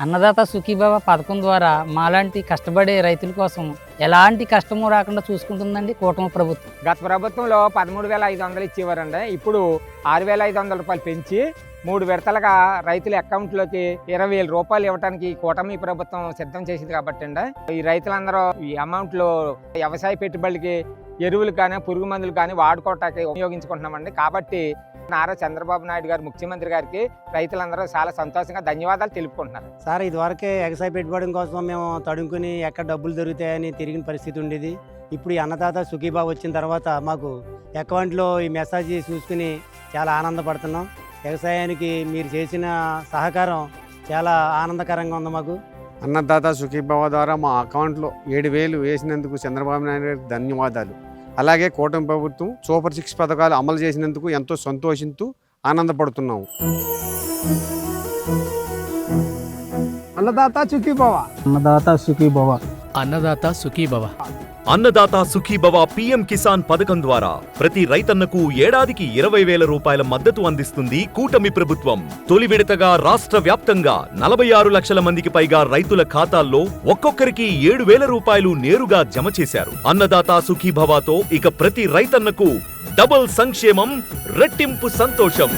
అన్నదాత సుఖీభావ పథకం ద్వారా మాలాంటి కష్టపడే రైతుల కోసం ఎలాంటి కష్టము రాకుండా చూసుకుంటుందండి కూటమి ప్రభుత్వం. గత ప్రభుత్వంలో పదమూడు వేల ఐదు వందలు ఇచ్చేవారండి. ఇప్పుడు ఆరు వేల ఐదు వందల రూపాయలు పెంచి మూడు విడతలుగా రైతుల అకౌంట్లోకి ఇరవై వేల రూపాయలు ఇవ్వడానికి ఈ కూటమి ప్రభుత్వం సిద్ధం చేసింది కాబట్టి అండి ఈ రైతులందరూ ఈ అమౌంట్లో వ్యవసాయ పెట్టుబడికి ఎరువులు కానీ పురుగు మందులు కానీ వాడుకోవటానికి ఉపయోగించుకుంటున్నామండి. కాబట్టి నారా చంద్రబాబు నాయుడు గారు ముఖ్యమంత్రి గారికి రైతులందరూ చాలా సంతోషంగా ధన్యవాదాలు తెలుపుకుంటున్నారు. సార్ ఇదివరకే ఎగసాయ పెట్టుబడి కోసం మేము తడుముకుని ఎక్కడ డబ్బులు దొరుకుతాయని తిరిగిన పరిస్థితి ఉండేది. ఇప్పుడు ఈ అన్నదాత సుఖీబాబు వచ్చిన తర్వాత మాకు అకౌంట్లో ఈ మెసేజ్ చూసుకుని చాలా ఆనందపడుతున్నాం. వ్యవసాయానికి మీరు చేసిన సహకారం చాలా ఆనందకరంగా ఉంది మాకు. అన్నదాత సుఖీభావ ద్వారా మా అకౌంట్లో ఏడు వేలు వేసినందుకు చంద్రబాబు నాయుడు గారికి ధన్యవాదాలు. అలాగే కూటమి ప్రభుత్వం సూపర్ సిక్స్ పథకాలు అమలు చేసినందుకు ఎంతో సంతోషిస్తూ ఆనందపడుతున్నాము అన్నదాత చుక్కిపోవ అన్నదాత సుఖీభవ. అన్నదాత సుఖీభవ. అన్నదాత సుఖీభవ పీఎం కిసాన్ పథకం ద్వారా ప్రతి రైతన్నకు ఏడాదికి ఇరవై వేల రూపాయల మద్దతు అందిస్తుంది కూటమి ప్రభుత్వం. తొలి విడతగా రాష్ట్ర వ్యాప్తంగా నలభై ఆరు లక్షల మందికి పైగా రైతుల ఖాతాల్లో ఒక్కొక్కరికి ఏడు వేల రూపాయలు నేరుగా జమ చేశారు. అన్నదాత సుఖీభవతో ఇక ప్రతి రైతన్నకు డబుల్ సంక్షేమం రెట్టింపు సంతోషం.